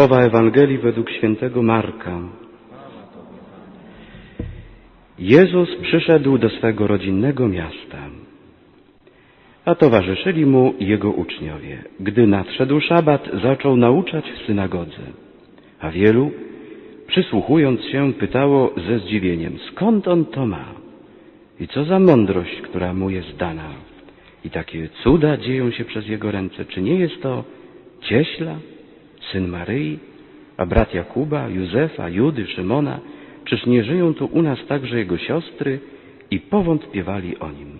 Słowa Ewangelii według świętego Marka. Jezus przyszedł do swego rodzinnego miasta, a towarzyszyli mu jego uczniowie. Gdy nadszedł szabat, zaczął nauczać w synagodze, a wielu, przysłuchując się, pytało ze zdziwieniem, skąd on to ma i co za mądrość, która mu jest dana. I takie cuda dzieją się przez jego ręce. Czy nie jest to cieśla, syn Maryi, a brat Jakuba, Józefa, Judy, Szymona? Czyż nie żyją tu u nas także jego siostry? I powątpiewali o nim.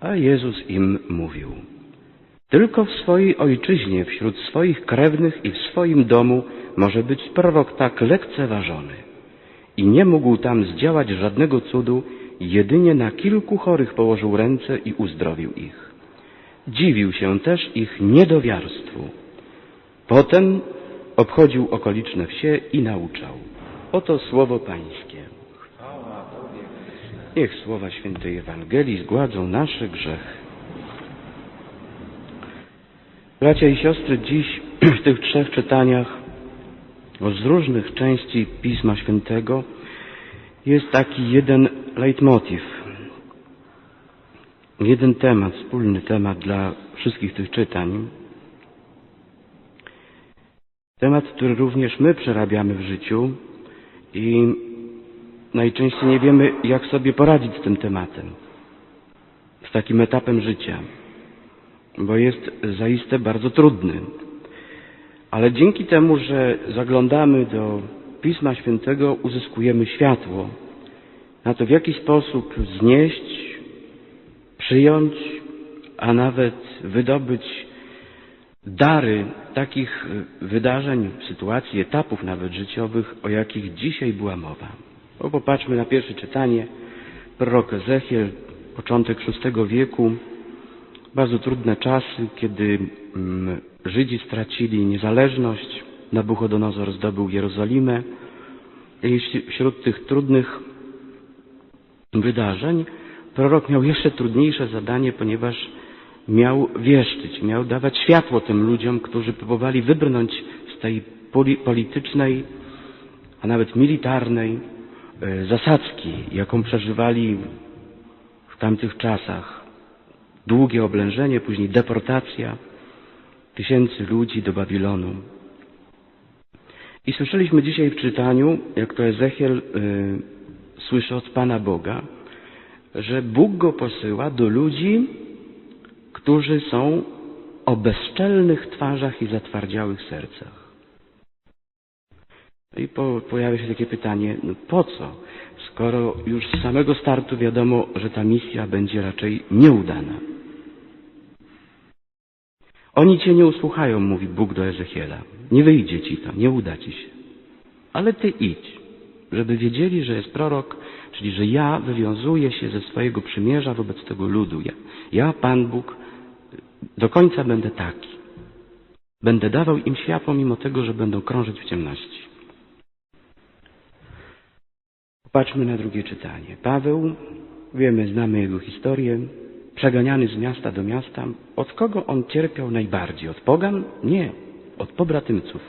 A Jezus im mówił, tylko w swojej ojczyźnie, wśród swoich krewnych i w swoim domu może być prorok tak lekceważony. I nie mógł tam zdziałać żadnego cudu, jedynie na kilku chorych położył ręce i uzdrowił ich. Dziwił się też ich niedowiarstwu. Potem obchodził okoliczne wsie i nauczał. Oto słowo Pańskie. Niech słowa świętej Ewangelii zgładzą nasze grzechy. Bracia i siostry, dziś w tych trzech czytaniach z różnych części Pisma Świętego jest taki jeden leitmotiv, jeden temat, wspólny temat dla wszystkich tych czytań. Temat, który również my przerabiamy w życiu i najczęściej nie wiemy, jak sobie poradzić z tym tematem, z takim etapem życia, bo jest zaiste bardzo trudny. Ale dzięki temu, że zaglądamy do Pisma Świętego, uzyskujemy światło na to, w jaki sposób znieść, przyjąć, a nawet wydobyć dary takich wydarzeń, sytuacji, etapów nawet życiowych, o jakich dzisiaj była mowa. Bo popatrzmy na pierwsze czytanie. Prorok Ezechiel, początek VI wieku, bardzo trudne czasy, kiedy mm, Żydzi stracili niezależność, Nabuchodonozor zdobył Jerozolimę i wśród tych trudnych wydarzeń prorok miał jeszcze trudniejsze zadanie, ponieważ miał wieszczyć, miał dawać światło tym ludziom, którzy próbowali wybrnąć z tej politycznej, a nawet militarnej zasadzki, jaką przeżywali w tamtych czasach. Długie oblężenie, później deportacja tysięcy ludzi do Babilonu. I słyszeliśmy dzisiaj w czytaniu, jak to Ezechiel y, słyszy od Pana Boga, że Bóg go posyła do ludzi, którzy są o bezczelnych twarzach i zatwardziałych sercach. I po, pojawia się takie pytanie, no po co, skoro już z samego startu wiadomo, że ta misja będzie raczej nieudana. Oni cię nie usłuchają, mówi Bóg do Ezechiela. Nie wyjdzie ci to, nie uda ci się. Ale ty idź, żeby wiedzieli, że jest prorok, czyli że ja wywiązuję się ze swojego przymierza wobec tego ludu. Ja, ja Pan Bóg, do końca będę taki. Będę dawał im światło, mimo tego, że będą krążyć w ciemności. Popatrzmy na drugie czytanie. Paweł, wiemy, znamy jego historię, przeganiany z miasta do miasta. Od kogo on cierpiał najbardziej? Od pogan? Nie, od pobratymców.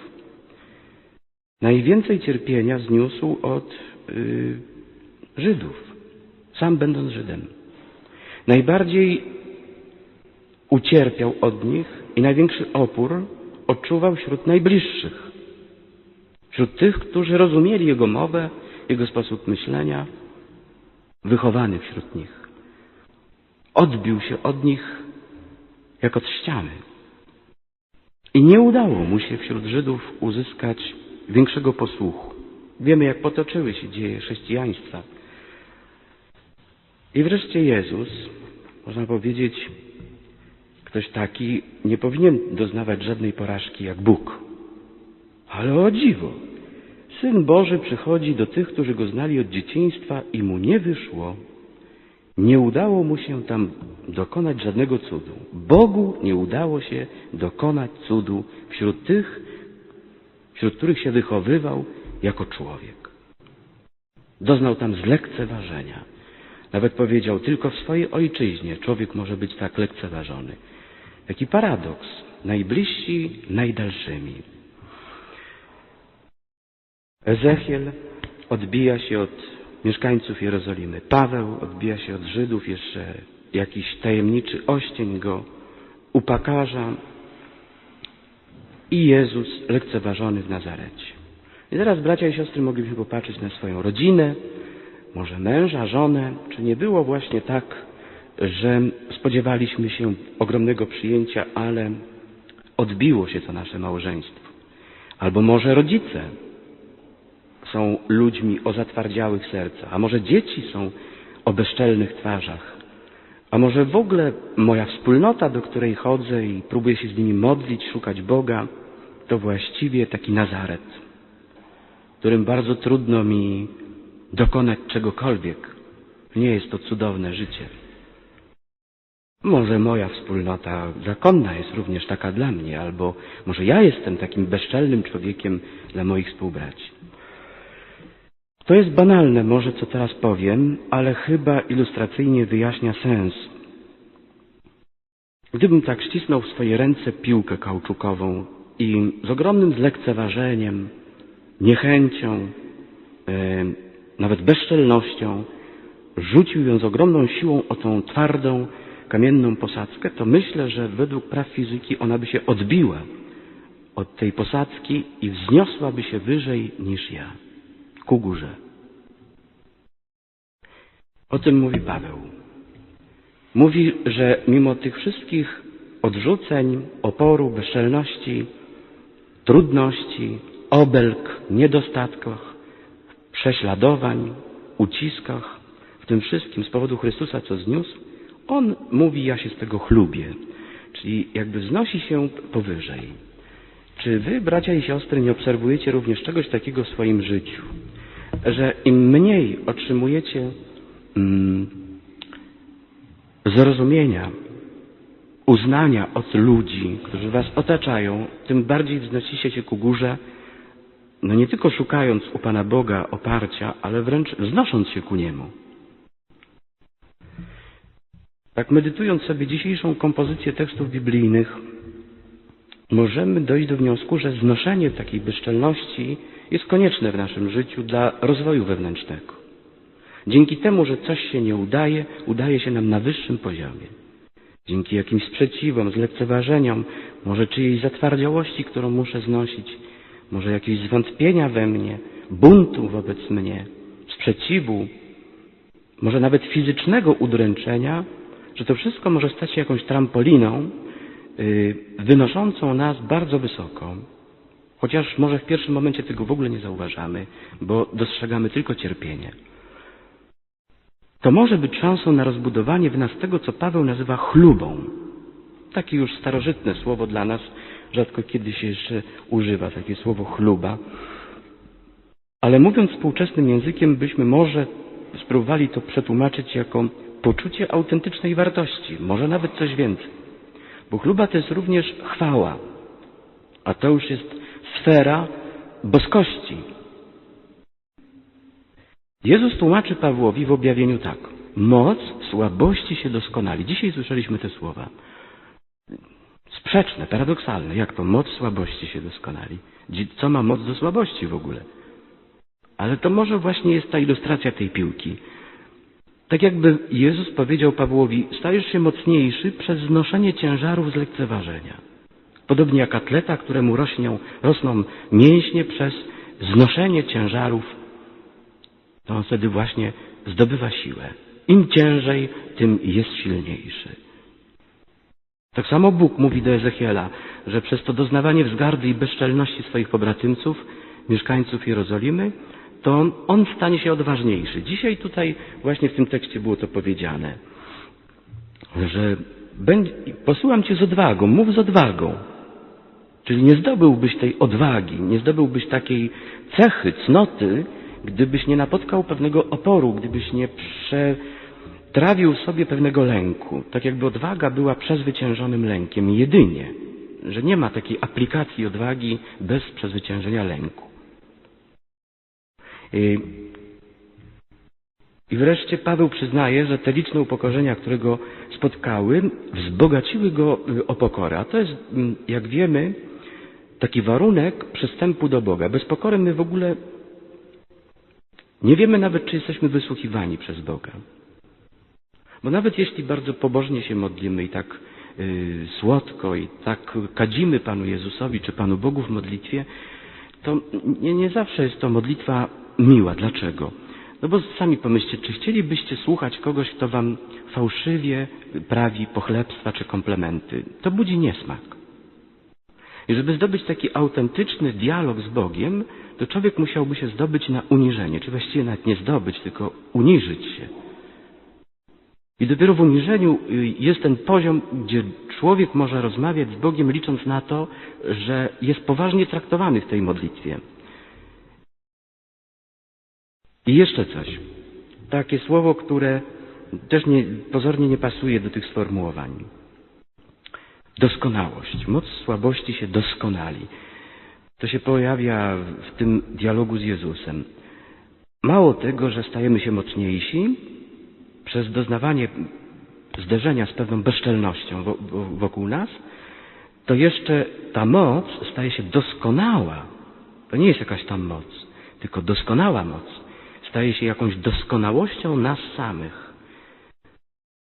Najwięcej cierpienia zniósł od yy, Żydów, sam będąc Żydem. Najbardziej ucierpiał od nich i największy opór odczuwał wśród najbliższych, wśród tych, którzy rozumieli jego mowę, jego sposób myślenia, wychowany wśród nich. Odbił się od nich jak od ściany. I nie udało mu się wśród Żydów uzyskać większego posłuchu. Wiemy, jak potoczyły się dzieje chrześcijaństwa. I wreszcie Jezus, można powiedzieć, ktoś taki nie powinien doznawać żadnej porażki jak Bóg. Ale o dziwo, Syn Boży przychodzi do tych, którzy go znali od dzieciństwa i mu nie wyszło. Nie udało mu się tam dokonać żadnego cudu. Bogu nie udało się dokonać cudu wśród tych, wśród których się wychowywał jako człowiek. Doznał tam zlekceważenia. Nawet powiedział, tylko w swojej ojczyźnie człowiek może być tak lekceważony. Jaki paradoks. Najbliżsi najdalszymi. Ezechiel odbija się od mieszkańców Jerozolimy. Paweł odbija się od Żydów. Jeszcze jakiś tajemniczy oścień go upakarza. I Jezus lekceważony w Nazarecie. I teraz, bracia i siostry, moglibyśmy popatrzeć na swoją rodzinę, może męża, żonę. Czy nie było właśnie tak, że spodziewaliśmy się ogromnego przyjęcia, ale odbiło się to nasze małżeństwo? Albo może rodzice są ludźmi o zatwardziałych sercach, a może dzieci są o bezczelnych twarzach, a może w ogóle moja wspólnota, do której chodzę i próbuję się z nimi modlić, szukać Boga, to właściwie taki Nazaret, którym bardzo trudno mi dokonać czegokolwiek. Nie jest to cudowne życie. Może moja wspólnota zakonna jest również taka dla mnie, albo może ja jestem takim bezczelnym człowiekiem dla moich współbraci. To jest banalne, może co teraz powiem, ale chyba ilustracyjnie wyjaśnia sens. Gdybym tak ścisnął w swoje ręce piłkę kauczukową i z ogromnym zlekceważeniem, niechęcią, e, nawet bezczelnością rzucił ją z ogromną siłą o tą twardą, kamienną posadzkę, to myślę, że według praw fizyki ona by się odbiła od tej posadzki i wzniosłaby się wyżej niż ja, ku górze. O tym mówi Paweł. Mówi, że mimo tych wszystkich odrzuceń, oporu, bezczelności, trudności, obelg, niedostatkach, prześladowań, uciskach, w tym wszystkim z powodu Chrystusa, co zniósł, on mówi, ja się z tego chlubię, czyli jakby wznosi się powyżej. Czy wy, bracia i siostry, nie obserwujecie również czegoś takiego w swoim życiu, że im mniej otrzymujecie mm, zrozumienia, uznania od ludzi, którzy was otaczają, tym bardziej wznosicie się ku górze, no nie tylko szukając u Pana Boga oparcia, ale wręcz wznosząc się ku Niemu. Tak medytując sobie dzisiejszą kompozycję tekstów biblijnych, możemy dojść do wniosku, że znoszenie takiej bezczelności jest konieczne w naszym życiu dla rozwoju wewnętrznego. Dzięki temu, że coś się nie udaje, udaje się nam na wyższym poziomie. Dzięki jakimś sprzeciwom, zlekceważeniom, może czyjejś zatwardziałości, którą muszę znosić, może jakieś zwątpienia we mnie, buntu wobec mnie, sprzeciwu, może nawet fizycznego udręczenia, że to wszystko może stać się jakąś trampoliną yy, wynoszącą nas bardzo wysoko. Chociaż może w pierwszym momencie tego w ogóle nie zauważamy, bo dostrzegamy tylko cierpienie. To może być szansą na rozbudowanie w nas tego, co Paweł nazywa chlubą. Takie już starożytne słowo dla nas, rzadko kiedy się jeszcze używa takie słowo chluba. Ale mówiąc współczesnym językiem, byśmy może spróbowali to przetłumaczyć jako poczucie autentycznej wartości, może nawet coś więcej. Bo chluba to jest również chwała, a to już jest sfera boskości. Jezus tłumaczy Pawłowi w objawieniu tak. Moc słabości się doskonali. Dzisiaj słyszeliśmy te słowa. Sprzeczne, paradoksalne. Jak to moc słabości się doskonali? Co ma moc do słabości w ogóle? Ale to może właśnie jest ta ilustracja tej piłki. Tak jakby Jezus powiedział Pawłowi, stajesz się mocniejszy przez znoszenie ciężarów z lekceważenia. Podobnie jak atleta, któremu rośnią, rosną mięśnie przez znoszenie ciężarów, to on wtedy właśnie zdobywa siłę. Im ciężej, tym jest silniejszy. Tak samo Bóg mówi do Ezechiela, że przez to doznawanie wzgardy i bezczelności swoich pobratymców, mieszkańców Jerozolimy, to on, stanie się odważniejszy. Dzisiaj tutaj właśnie w tym tekście było to powiedziane, że będzie, posyłam cię z odwagą, mów z odwagą. Czyli nie zdobyłbyś tej odwagi, nie zdobyłbyś takiej cechy, cnoty, gdybyś nie napotkał pewnego oporu, gdybyś nie przetrawił sobie pewnego lęku. Tak jakby odwaga była przezwyciężonym lękiem jedynie, że nie ma takiej aplikacji odwagi bez przezwyciężenia lęku. I wreszcie Paweł przyznaje, że te liczne upokorzenia, które go spotkały, wzbogaciły go y, o pokorę. A to jest, mm, jak wiemy, taki warunek przystępu do Boga. Bez pokory my w ogóle Nie wiemy nawet, czy jesteśmy wysłuchiwani przez Boga. Bo nawet jeśli bardzo pobożnie się modlimy i tak y, słodko i tak kadzimy Panu Jezusowi czy Panu Bogu w modlitwie, to nie, nie zawsze jest to modlitwa miła. Dlaczego? No bo sami pomyślcie, czy chcielibyście słuchać kogoś, kto wam fałszywie prawi pochlebstwa czy komplementy? To budzi niesmak. I żeby zdobyć taki autentyczny dialog z Bogiem, to człowiek musiałby się zdobyć na uniżenie, czy właściwie nawet nie zdobyć, tylko uniżyć się. I dopiero w uniżeniu y, jest ten poziom, gdzie człowiek może rozmawiać z Bogiem, licząc na to, że jest poważnie traktowany w tej modlitwie. I jeszcze coś. Takie słowo, które też nie, pozornie nie pasuje do tych sformułowań. Doskonałość. Moc słabości się doskonali. To się pojawia w tym dialogu z Jezusem. Mało tego, że stajemy się mocniejsi przez doznawanie zderzenia z pewną bezczelnością wokół nas, to jeszcze ta moc staje się doskonała. To nie jest jakaś tam moc, tylko doskonała moc. Staje się jakąś doskonałością nas samych.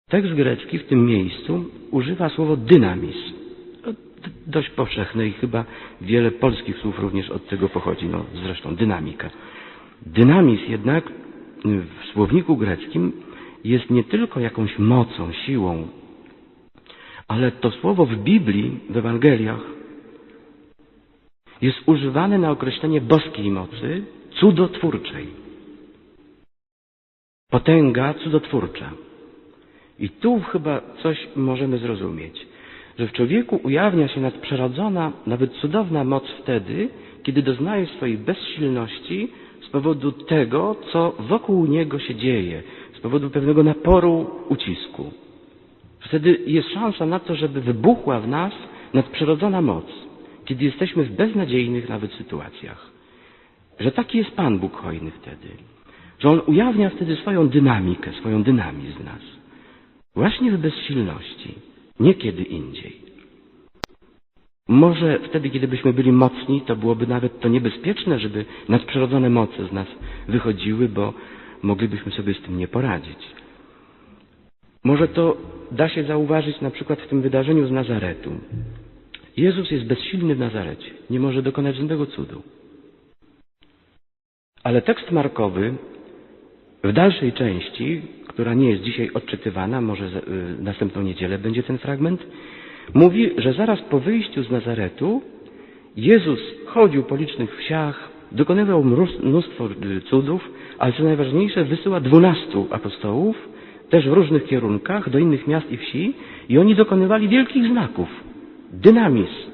Tekst grecki w tym miejscu używa słowo dynamizm. Dość powszechne i chyba wiele polskich słów również od tego pochodzi, no zresztą dynamika. Dynamizm jednak w słowniku greckim jest nie tylko jakąś mocą, siłą, ale to słowo w Biblii, w Ewangeliach jest używane na określenie boskiej mocy, cudotwórczej. Potęga cudotwórcza. I tu chyba coś możemy zrozumieć, że w człowieku ujawnia się nadprzyrodzona, nawet cudowna moc wtedy, kiedy doznaje swojej bezsilności z powodu tego, co wokół niego się dzieje, z powodu pewnego naporu ucisku. Wtedy jest szansa na to, żeby wybuchła w nas nadprzyrodzona moc, kiedy jesteśmy w beznadziejnych nawet sytuacjach. Że taki jest Pan Bóg hojny wtedy. Że On ujawnia wtedy swoją dynamikę, swoją dynamizm nas. Właśnie w bezsilności, nie kiedy indziej. Może wtedy, kiedy byśmy byli mocni, to byłoby nawet to niebezpieczne, żeby nadprzyrodzone moce z nas wychodziły, bo moglibyśmy sobie z tym nie poradzić. Może to da się zauważyć na przykład w tym wydarzeniu z Nazaretu. Jezus jest bezsilny w Nazarecie, nie może dokonać żadnego cudu. Ale tekst markowy w dalszej części, która nie jest dzisiaj odczytywana, może w następną niedzielę będzie ten fragment, mówi, że zaraz po wyjściu z Nazaretu Jezus chodził po licznych wsiach, dokonywał mnóstwo cudów, ale co najważniejsze, wysyła dwunastu apostołów, też w różnych kierunkach, do innych miast i wsi, i oni dokonywali wielkich znaków. Dynamizm.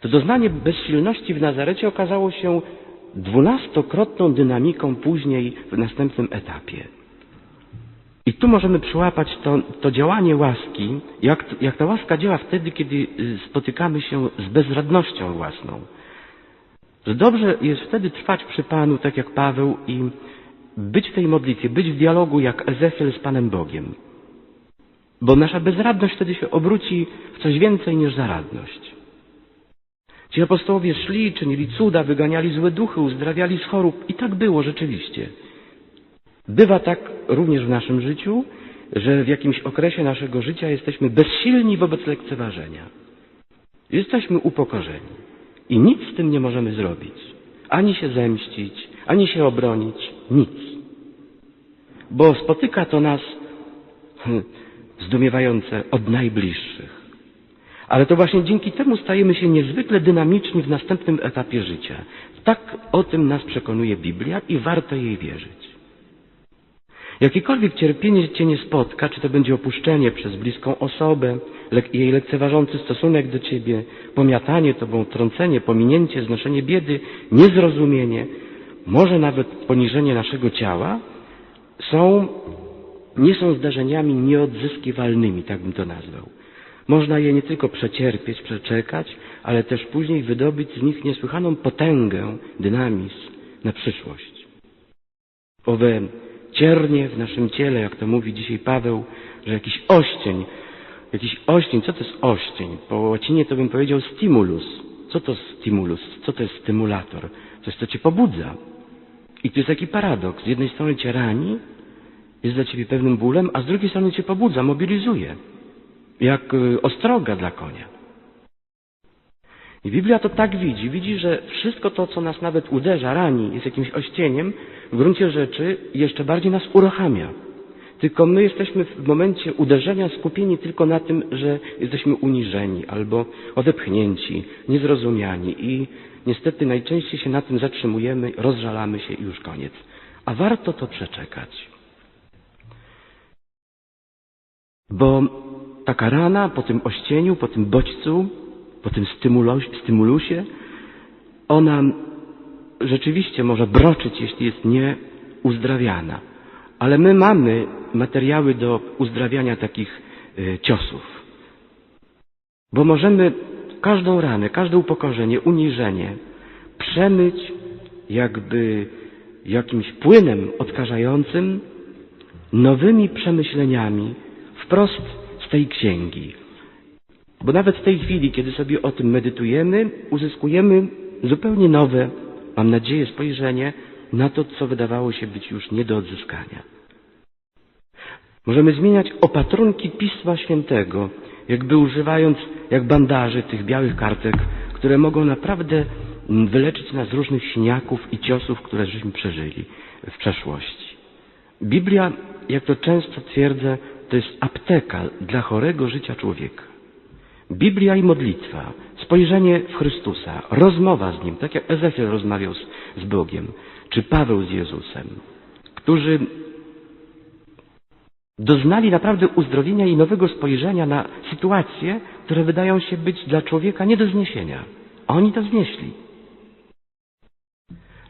To doznanie bezsilności w Nazarecie okazało się dwunastokrotną dynamiką później w następnym etapie. I tu możemy przyłapać to, to działanie łaski, jak, jak ta łaska działa wtedy, kiedy y, spotykamy się z bezradnością własną. Że dobrze jest wtedy trwać przy Panu, tak jak Paweł, i być w tej modlitwie, być w dialogu jak Ezechiel z Panem Bogiem. Bo nasza bezradność wtedy się obróci w coś więcej niż zaradność. Ci apostołowie szli, czynili cuda, wyganiali złe duchy, uzdrawiali z chorób i tak było rzeczywiście. Bywa tak również w naszym życiu, że w jakimś okresie naszego życia jesteśmy bezsilni wobec lekceważenia. Jesteśmy upokorzeni i nic z tym nie możemy zrobić. Ani się zemścić, ani się obronić, nic. Bo spotyka to nas hmm, zdumiewające od najbliższych. Ale to właśnie dzięki temu stajemy się niezwykle dynamiczni w następnym etapie życia. Tak o tym nas przekonuje Biblia i warto jej wierzyć. Jakiekolwiek cierpienie Cię nie spotka, czy to będzie opuszczenie przez bliską osobę, jej lekceważący stosunek do Ciebie, pomiatanie Tobą, trącenie, pominięcie, znoszenie biedy, niezrozumienie, może nawet poniżenie naszego ciała, są, nie są zdarzeniami nieodzyskiwalnymi, tak bym to nazwał. Można je nie tylko przecierpieć, przeczekać, ale też później wydobyć z nich niesłychaną potęgę, dynamizm na przyszłość. Owe ciernie w naszym ciele, jak to mówi dzisiaj Paweł, że jakiś oścień, jakiś oścień, co to jest oścień? Po łacinie to bym powiedział stimulus. Co to stimulus? Co to jest stymulator? Coś, co cię pobudza. I to jest taki paradoks. Z jednej strony cię rani, jest dla ciebie pewnym bólem, a z drugiej strony cię pobudza, mobilizuje. Jak y, ostroga dla konia. I Biblia to tak widzi. Widzi, że wszystko to, co nas nawet uderza, rani, jest jakimś ościeniem, w gruncie rzeczy jeszcze bardziej nas uruchamia. Tylko my jesteśmy w momencie uderzenia skupieni tylko na tym, że jesteśmy uniżeni albo odepchnięci, niezrozumiani i niestety najczęściej się na tym zatrzymujemy, rozżalamy się i już koniec. A warto to przeczekać. Bo taka rana po tym ościeniu, po tym bodźcu, po tym stymulusie, ona rzeczywiście może broczyć, jeśli jest nieuzdrawiana. Ale my mamy materiały do uzdrawiania takich y, ciosów. Bo możemy każdą ranę, każde upokorzenie, uniżenie przemyć jakby jakimś płynem odkażającym, nowymi przemyśleniami wprost tej księgi. Bo nawet w tej chwili, kiedy sobie o tym medytujemy, uzyskujemy zupełnie nowe, mam nadzieję, spojrzenie na to, co wydawało się być już nie do odzyskania. Możemy zmieniać opatrunki Pisma Świętego, jakby używając jak bandaży tych białych kartek, które mogą naprawdę wyleczyć nas z różnych siniaków i ciosów, które żeśmy przeżyli w przeszłości. Biblia, jak to często twierdzę, to jest apteka dla chorego życia człowieka. Biblia i modlitwa, spojrzenie w Chrystusa, rozmowa z Nim, tak jak Ezechiel rozmawiał z, z Bogiem, czy Paweł z Jezusem, którzy doznali naprawdę uzdrowienia i nowego spojrzenia na sytuacje, które wydają się być dla człowieka nie do zniesienia. Oni to znieśli.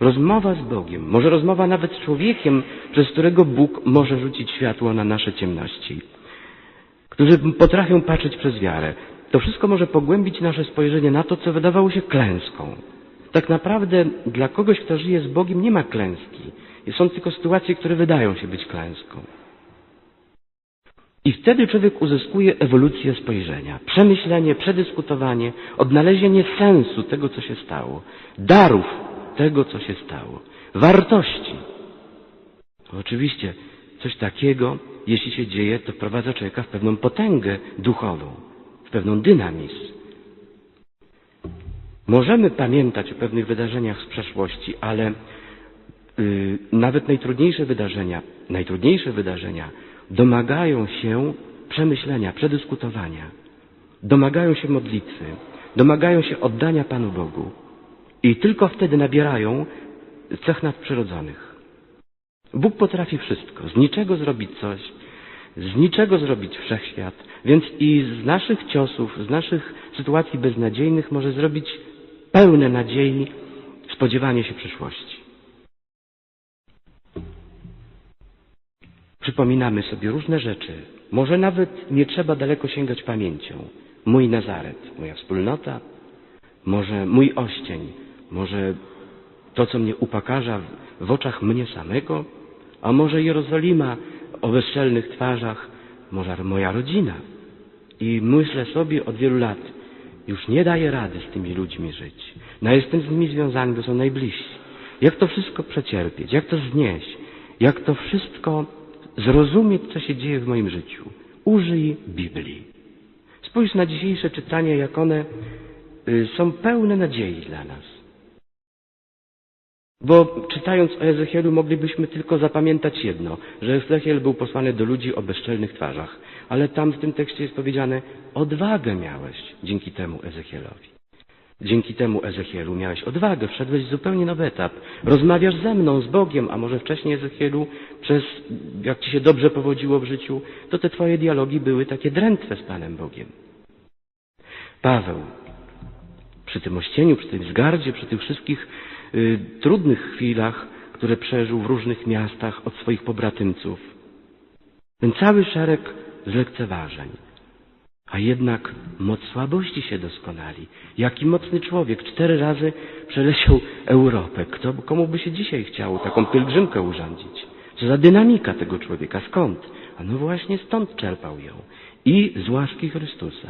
Rozmowa z Bogiem, może rozmowa nawet z człowiekiem, przez którego Bóg może rzucić światło na nasze ciemności, którzy potrafią patrzeć przez wiarę. To wszystko może pogłębić nasze spojrzenie na to, co wydawało się klęską. Tak naprawdę dla kogoś, kto żyje z Bogiem, nie ma klęski. Są tylko sytuacje, które wydają się być klęską. I wtedy człowiek uzyskuje ewolucję spojrzenia, przemyślenie, przedyskutowanie, odnalezienie sensu tego, co się stało, darów tego, co się stało, wartości. Oczywiście coś takiego, jeśli się dzieje, to wprowadza człowieka w pewną potęgę duchową, w pewną dynamizm. Możemy pamiętać o pewnych wydarzeniach z przeszłości, ale yy, nawet najtrudniejsze wydarzenia, najtrudniejsze wydarzenia domagają się przemyślenia, przedyskutowania, domagają się modlitwy, domagają się oddania Panu Bogu i tylko wtedy nabierają cech nadprzyrodzonych. Bóg potrafi wszystko, z niczego zrobić coś, z niczego zrobić wszechświat, więc i z naszych ciosów, z naszych sytuacji beznadziejnych może zrobić pełne nadziei spodziewanie się przyszłości. Przypominamy sobie różne rzeczy. Może nawet nie trzeba daleko sięgać pamięcią. Mój Nazaret, moja wspólnota, może mój oścień, może to, co mnie upakarza w, oczach mnie samego, a może Jerozolima o bezczelnych twarzach, może moja rodzina. I myślę sobie od wielu lat, już nie daję rady z tymi ludźmi żyć. No jestem z nimi związany, bo są najbliżsi. Jak to wszystko przecierpieć? Jak to znieść? Jak to wszystko zrozumieć, co się dzieje w moim życiu? Użyj Biblii. Spójrz na dzisiejsze czytania, jak one y, są pełne nadziei dla nas. Bo czytając o Ezechielu moglibyśmy tylko zapamiętać jedno, że Ezechiel był posłany do ludzi o bezczelnych twarzach. Ale tam w tym tekście jest powiedziane, odwagę miałeś dzięki temu Ezechielowi. Dzięki temu Ezechielu miałeś odwagę, wszedłeś w zupełnie nowy etap. Rozmawiasz ze mną, z Bogiem, a może wcześniej Ezechielu, przez jak ci się dobrze powodziło w życiu, to te twoje dialogi były takie drętwe z Panem Bogiem. Paweł, przy tym ościeniu, przy tej wzgardzie, przy tych wszystkich trudnych chwilach, które przeżył w różnych miastach od swoich pobratymców, ten cały szereg zlekceważeń, a jednak moc słabości się doskonali. Jaki mocny człowiek. Cztery razy przeleciał Europę. Kto, komu by się dzisiaj chciało taką pielgrzymkę urządzić? Co za dynamika tego człowieka? Skąd? A no właśnie stąd czerpał ją. I z łaski Chrystusa.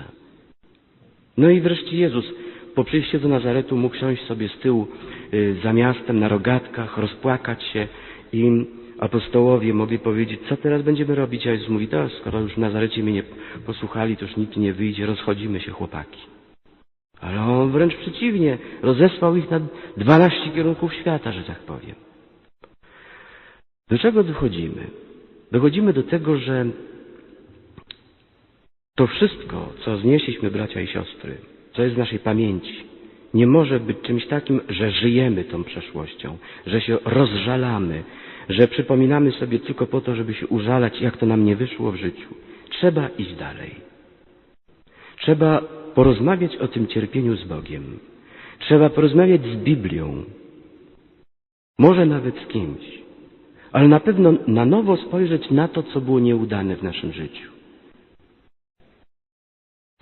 No i wreszcie Jezus po przyjściu do Nazaretu mógł siąść sobie z tyłu y, za miastem na rogatkach, rozpłakać się i apostołowie mogli powiedzieć, co teraz będziemy robić? A Jezus mówi, to skoro już w Nazarecie mnie nie posłuchali, to już nikt nie wyjdzie, rozchodzimy się chłopaki. Ale on wręcz przeciwnie, rozesłał ich na 12 kierunków świata, że tak powiem. Do czego dochodzimy? Dochodzimy do tego, że to wszystko, co znieśliśmy, bracia i siostry, co jest w naszej pamięci, nie może być czymś takim, że żyjemy tą przeszłością, że się rozżalamy, że przypominamy sobie tylko po to, żeby się użalać, jak to nam nie wyszło w życiu. Trzeba iść dalej. Trzeba porozmawiać o tym cierpieniu z Bogiem. Trzeba porozmawiać z Biblią. Może nawet z kimś. Ale na pewno na nowo spojrzeć na to, co było nieudane w naszym życiu.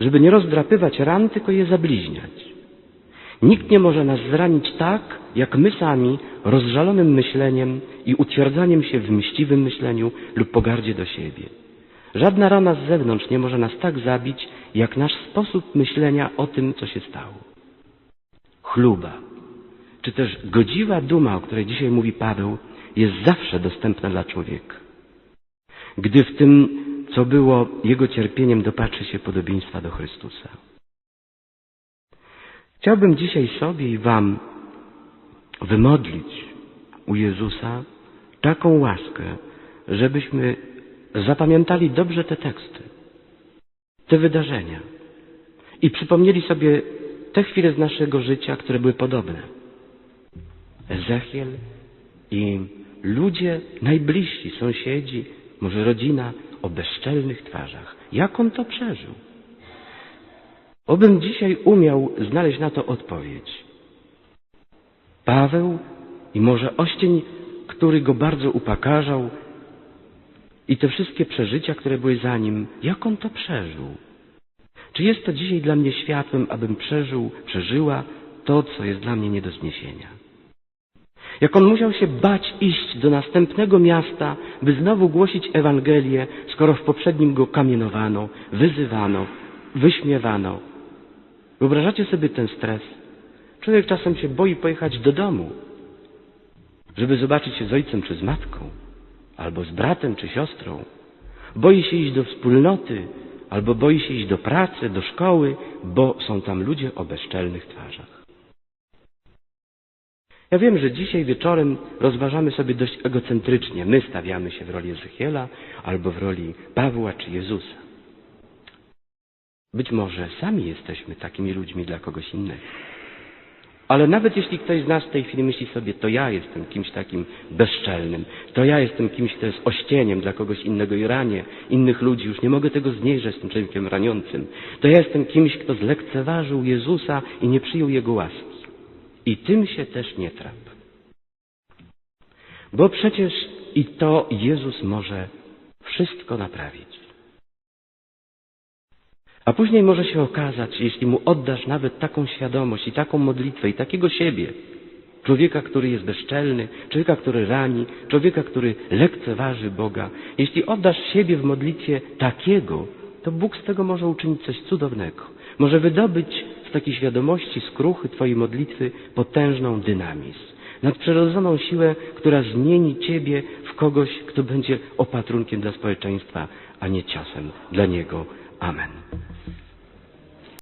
Żeby nie rozdrapywać ran, tylko je zabliźniać. Nikt nie może nas zranić tak, jak my sami, rozżalonym myśleniem i utwierdzaniem się w mściwym myśleniu lub pogardzie do siebie. Żadna rana z zewnątrz nie może nas tak zabić, jak nasz sposób myślenia o tym, co się stało. Chluba, czy też godziwa duma, o której dzisiaj mówi Paweł, jest zawsze dostępna dla człowieka. Gdy w tym, co było jego cierpieniem, dopatrzy się podobieństwa do Chrystusa. Chciałbym dzisiaj sobie i Wam wymodlić u Jezusa taką łaskę, żebyśmy zapamiętali dobrze te teksty, te wydarzenia i przypomnieli sobie te chwile z naszego życia, które były podobne. Ezechiel i ludzie najbliżsi, sąsiedzi, może rodzina o bezczelnych twarzach. Jak on to przeżył? Obym dzisiaj umiał znaleźć na to odpowiedź. Paweł i może oścień, który go bardzo upakarzał i te wszystkie przeżycia, które były za nim, jak on to przeżył? Czy jest to dzisiaj dla mnie światłem, abym przeżył, przeżyła to, co jest dla mnie nie do zniesienia? Jak on musiał się bać iść do następnego miasta, by znowu głosić Ewangelię, skoro w poprzednim go kamienowano, wyzywano, wyśmiewano. Wyobrażacie sobie ten stres? Człowiek czasem się boi pojechać do domu, żeby zobaczyć się z ojcem czy z matką, albo z bratem czy siostrą. Boi się iść do wspólnoty, albo boi się iść do pracy, do szkoły, bo są tam ludzie o bezczelnych twarzach. Ja wiem, że dzisiaj wieczorem rozważamy sobie dość egocentrycznie. My stawiamy się w roli Ezechiela albo w roli Pawła czy Jezusa. Być może sami jesteśmy takimi ludźmi dla kogoś innego. Ale nawet jeśli ktoś z nas w tej chwili myśli sobie, to ja jestem kimś takim bezczelnym, to ja jestem kimś, kto jest ościeniem dla kogoś innego i ranię innych ludzi, już nie mogę tego znieść, że jestem człowiekiem raniącym, to ja jestem kimś, kto zlekceważył Jezusa i nie przyjął Jego łaski. I tym się też nie trap. Bo przecież i to Jezus może wszystko naprawić. A później może się okazać, jeśli mu oddasz nawet taką świadomość i taką modlitwę i takiego siebie, człowieka, który jest bezczelny, człowieka, który rani, człowieka, który lekceważy Boga, jeśli oddasz siebie w modlitwie takiego, to Bóg z tego może uczynić coś cudownego. Może wydobyć takiej świadomości, skruchy Twojej modlitwy potężną dynamizm. Nadprzyrodzoną siłę, która zmieni Ciebie w kogoś, kto będzie opatrunkiem dla społeczeństwa, a nie ciosem dla niego. Amen.